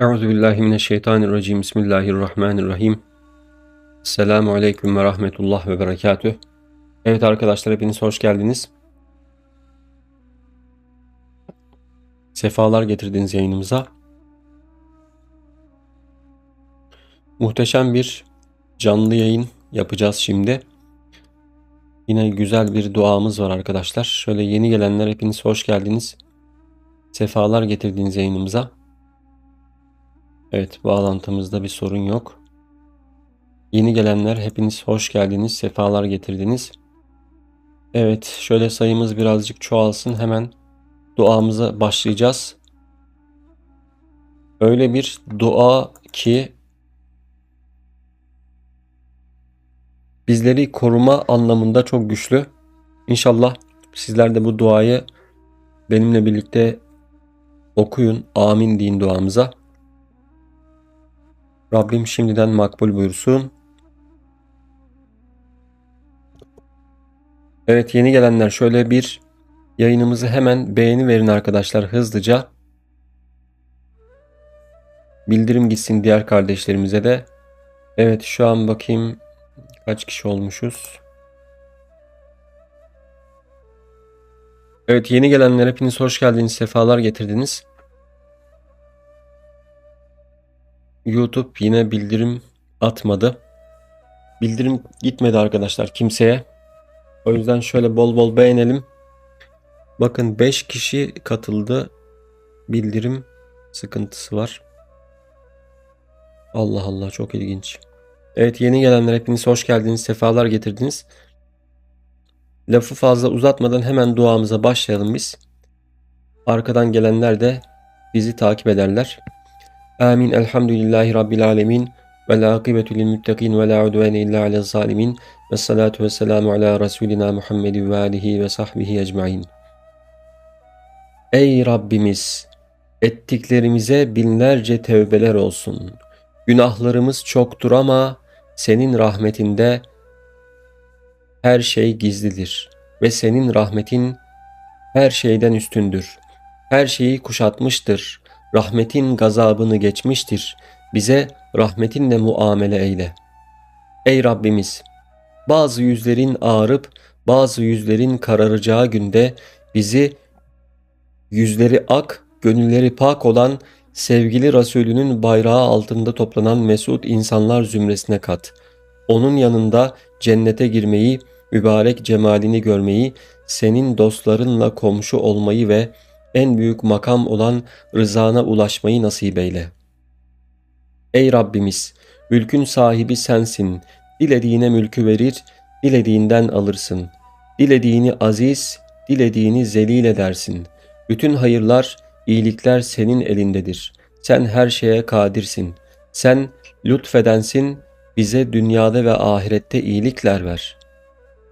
Euzu billahi mineşşeytanirracim. Bismillahirrahmanirrahim. Selamun aleyküm ve rahmetullah ve berekatüh. Evet arkadaşlar hepiniz hoş geldiniz. Sefalar getirdiniz yayınımıza. Muhteşem bir canlı yayın yapacağız şimdi. Yine güzel bir duamız var arkadaşlar. Şöyle yeni gelenler hepiniz hoş geldiniz. Sefalar getirdiniz yayınımıza. Evet, bağlantımızda bir sorun yok. Yeni gelenler hepiniz hoş geldiniz, sefalar getirdiniz. Evet, şöyle sayımız birazcık çoğalsın. Hemen duamıza başlayacağız. Öyle bir dua ki bizleri koruma anlamında çok güçlü. İnşallah sizler de bu duayı benimle birlikte okuyun. Amin deyin duamıza. Rabbim şimdiden makbul buyursun. Evet yeni gelenler şöyle bir yayınımızı hemen beğeni verin arkadaşlar hızlıca. Bildirim gitsin diğer kardeşlerimize de. Evet şu an bakayım kaç kişi olmuşuz. Evet yeni gelenler hepiniz hoş geldiniz, sefalar getirdiniz. YouTube yine bildirim atmadı. Bildirim gitmedi arkadaşlar kimseye. O yüzden şöyle bol bol beğenelim. Bakın 5 kişi katıldı. Bildirim sıkıntısı var. Allah Allah çok ilginç. Evet yeni gelenler hepiniz hoş geldiniz. Sefalar getirdiniz. Lafı fazla uzatmadan hemen duamıza başlayalım biz. Arkadan gelenler de bizi takip ederler. Amin. Elhamdülillahi Rabbil alemin. Ve la akibetü lil muttakin ve la udvene illa alel zalimin. Ve salatu ve selamu ala Resulina Muhammedin ve alihi ve sahbihi ecmain. Ey Rabbimiz! Ettiklerimize binlerce tevbeler olsun. Günahlarımız çoktur ama senin rahmetinde her şey gizlidir ve senin rahmetin her şeyden üstündür. Her şeyi kuşatmıştır rahmetin gazabını geçmiştir. Bize rahmetinle muamele eyle. Ey Rabbimiz! Bazı yüzlerin ağarıp bazı yüzlerin kararacağı günde bizi yüzleri ak, gönülleri pak olan sevgili Resulünün bayrağı altında toplanan mesut insanlar zümresine kat. Onun yanında cennete girmeyi, mübarek cemalini görmeyi, senin dostlarınla komşu olmayı ve en büyük makam olan rızana ulaşmayı nasip eyle. Ey Rabbimiz, mülkün sahibi sensin. Dilediğine mülkü verir, dilediğinden alırsın. Dilediğini aziz, dilediğini zelil edersin. Bütün hayırlar, iyilikler senin elindedir. Sen her şeye kadirsin. Sen lütfedensin, bize dünyada ve ahirette iyilikler ver.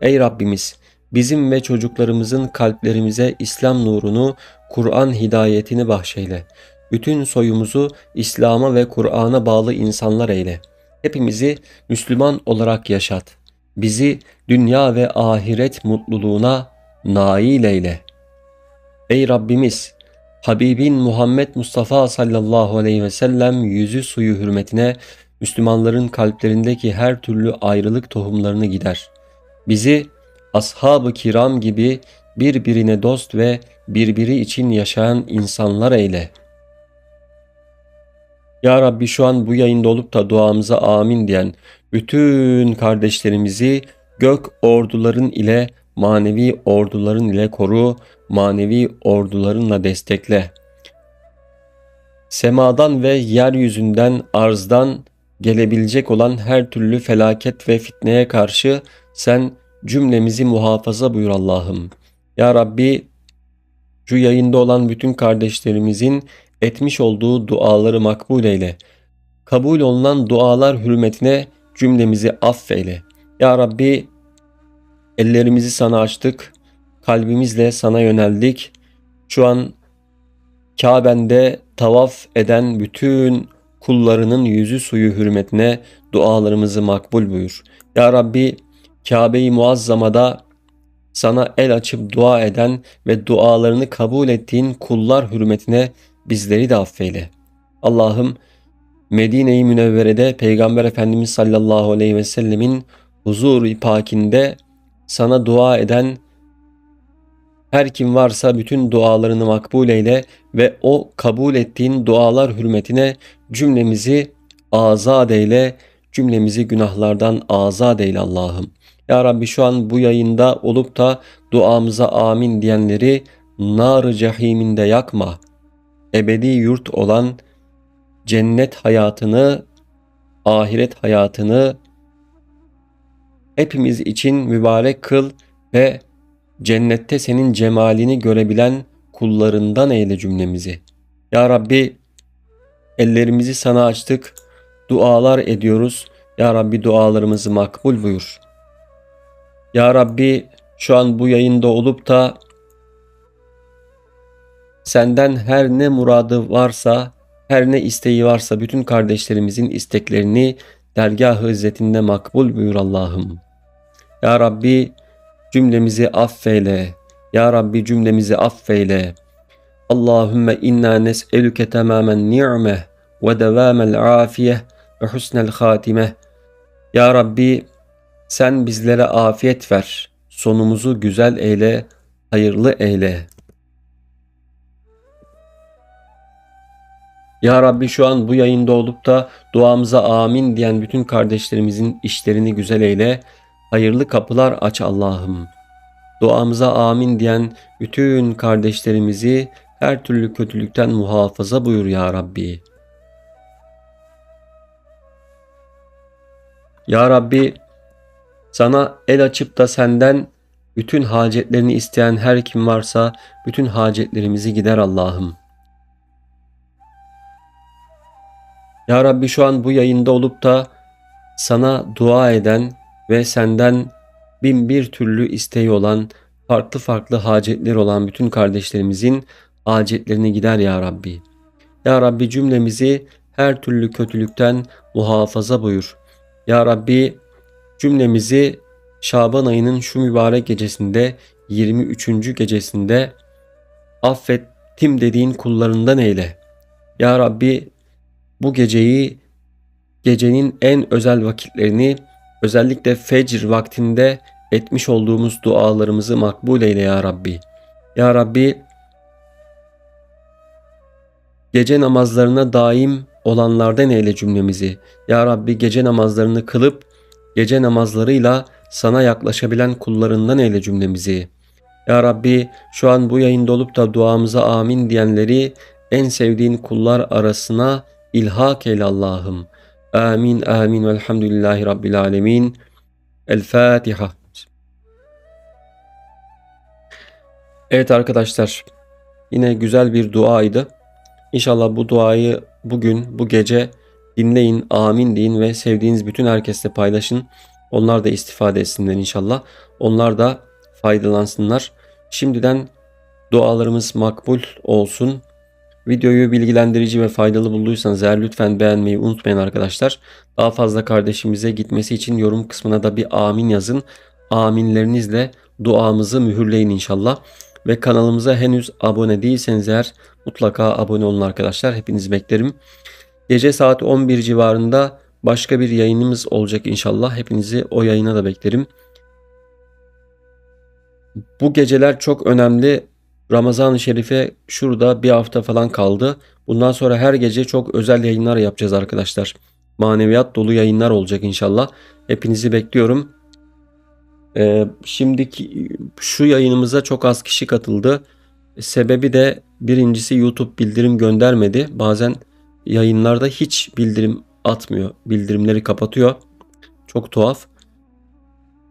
Ey Rabbimiz, bizim ve çocuklarımızın kalplerimize İslam nurunu, Kur'an hidayetini bahşeyle. Bütün soyumuzu İslam'a ve Kur'an'a bağlı insanlar eyle. Hepimizi Müslüman olarak yaşat. Bizi dünya ve ahiret mutluluğuna nail eyle. Ey Rabbimiz! Habibin Muhammed Mustafa sallallahu aleyhi ve sellem yüzü suyu hürmetine Müslümanların kalplerindeki her türlü ayrılık tohumlarını gider. Bizi ashab-ı kiram gibi birbirine dost ve birbiri için yaşayan insanlar eyle. Ya Rabbi şu an bu yayında olup da duamıza amin diyen bütün kardeşlerimizi gök orduların ile manevi orduların ile koru, manevi ordularınla destekle. Semadan ve yeryüzünden arzdan gelebilecek olan her türlü felaket ve fitneye karşı sen cümlemizi muhafaza buyur Allah'ım. Ya Rabbi şu yayında olan bütün kardeşlerimizin etmiş olduğu duaları makbul eyle. Kabul olunan dualar hürmetine cümlemizi affeyle. Ya Rabbi ellerimizi sana açtık, kalbimizle sana yöneldik. Şu an Kabe'nde tavaf eden bütün kullarının yüzü suyu hürmetine dualarımızı makbul buyur. Ya Rabbi Kabe-i Muazzama'da sana el açıp dua eden ve dualarını kabul ettiğin kullar hürmetine bizleri de affeyle. Allah'ım Medine-i Münevvere'de Peygamber Efendimiz sallallahu aleyhi ve sellemin huzur-i pakinde sana dua eden her kim varsa bütün dualarını makbul eyle ve o kabul ettiğin dualar hürmetine cümlemizi azad eyle, cümlemizi günahlardan azad eyle Allah'ım. Ya Rabbi şu an bu yayında olup da duamıza amin diyenleri nar cehiminde yakma. Ebedi yurt olan cennet hayatını, ahiret hayatını hepimiz için mübarek kıl ve cennette senin cemalini görebilen kullarından eyle cümlemizi. Ya Rabbi ellerimizi sana açtık, dualar ediyoruz. Ya Rabbi dualarımızı makbul buyur. Ya Rabbi şu an bu yayında olup da senden her ne muradı varsa, her ne isteği varsa bütün kardeşlerimizin isteklerini dergah-ı izzetinde makbul buyur Allah'ım. Ya Rabbi cümlemizi affeyle. Ya Rabbi cümlemizi affeyle. Allahümme inna nes'elüke tamamen ni'me ve devamel afiyeh ve husnel hatime. Ya Rabbi sen bizlere afiyet ver. Sonumuzu güzel eyle, hayırlı eyle. Ya Rabbi şu an bu yayında olup da duamıza amin diyen bütün kardeşlerimizin işlerini güzel eyle, hayırlı kapılar aç Allah'ım. Duamıza amin diyen bütün kardeşlerimizi her türlü kötülükten muhafaza buyur ya Rabbi. Ya Rabbi sana el açıp da senden bütün hacetlerini isteyen her kim varsa bütün hacetlerimizi gider Allah'ım. Ya Rabbi şu an bu yayında olup da sana dua eden ve senden bin bir türlü isteği olan, farklı farklı hacetleri olan bütün kardeşlerimizin hacetlerini gider ya Rabbi. Ya Rabbi cümlemizi her türlü kötülükten muhafaza buyur. Ya Rabbi cümlemizi Şaban ayının şu mübarek gecesinde 23. gecesinde affettim dediğin kullarından eyle. Ya Rabbi bu geceyi gecenin en özel vakitlerini özellikle fecr vaktinde etmiş olduğumuz dualarımızı makbul eyle ya Rabbi. Ya Rabbi gece namazlarına daim olanlardan eyle cümlemizi. Ya Rabbi gece namazlarını kılıp gece namazlarıyla sana yaklaşabilen kullarından eyle cümlemizi. Ya Rabbi şu an bu yayında olup da duamıza amin diyenleri en sevdiğin kullar arasına ilhak eyle Allah'ım. Amin amin velhamdülillahi rabbil alemin. El Fatiha. Evet arkadaşlar yine güzel bir duaydı. İnşallah bu duayı bugün bu gece dinleyin, amin deyin ve sevdiğiniz bütün herkesle paylaşın. Onlar da istifade etsinler inşallah. Onlar da faydalansınlar. Şimdiden dualarımız makbul olsun. Videoyu bilgilendirici ve faydalı bulduysanız eğer lütfen beğenmeyi unutmayın arkadaşlar. Daha fazla kardeşimize gitmesi için yorum kısmına da bir amin yazın. Aminlerinizle duamızı mühürleyin inşallah. Ve kanalımıza henüz abone değilseniz eğer mutlaka abone olun arkadaşlar. Hepinizi beklerim. Gece saat 11 civarında başka bir yayınımız olacak inşallah. Hepinizi o yayına da beklerim. Bu geceler çok önemli. Ramazan-ı Şerif'e şurada bir hafta falan kaldı. Bundan sonra her gece çok özel yayınlar yapacağız arkadaşlar. Maneviyat dolu yayınlar olacak inşallah. Hepinizi bekliyorum. Ee, şimdiki şu yayınımıza çok az kişi katıldı. Sebebi de birincisi YouTube bildirim göndermedi. Bazen yayınlarda hiç bildirim atmıyor. Bildirimleri kapatıyor. Çok tuhaf.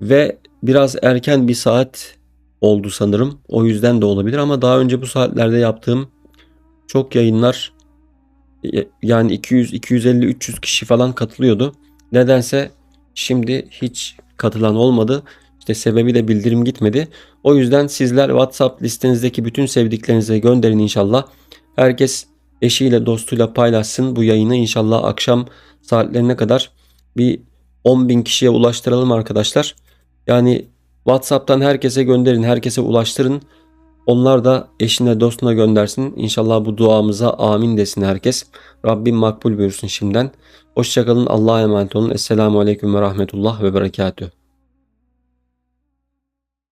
Ve biraz erken bir saat oldu sanırım. O yüzden de olabilir ama daha önce bu saatlerde yaptığım çok yayınlar yani 200 250 300 kişi falan katılıyordu. Nedense şimdi hiç katılan olmadı. İşte sebebi de bildirim gitmedi. O yüzden sizler WhatsApp listenizdeki bütün sevdiklerinize gönderin inşallah. Herkes eşiyle dostuyla paylaşsın bu yayını inşallah akşam saatlerine kadar bir 10 bin kişiye ulaştıralım arkadaşlar. Yani WhatsApp'tan herkese gönderin, herkese ulaştırın. Onlar da eşine dostuna göndersin. İnşallah bu duamıza amin desin herkes. Rabbim makbul buyursun şimdiden. Hoşçakalın. Allah'a emanet olun. Esselamu Aleyküm ve Rahmetullah ve Berekatüh.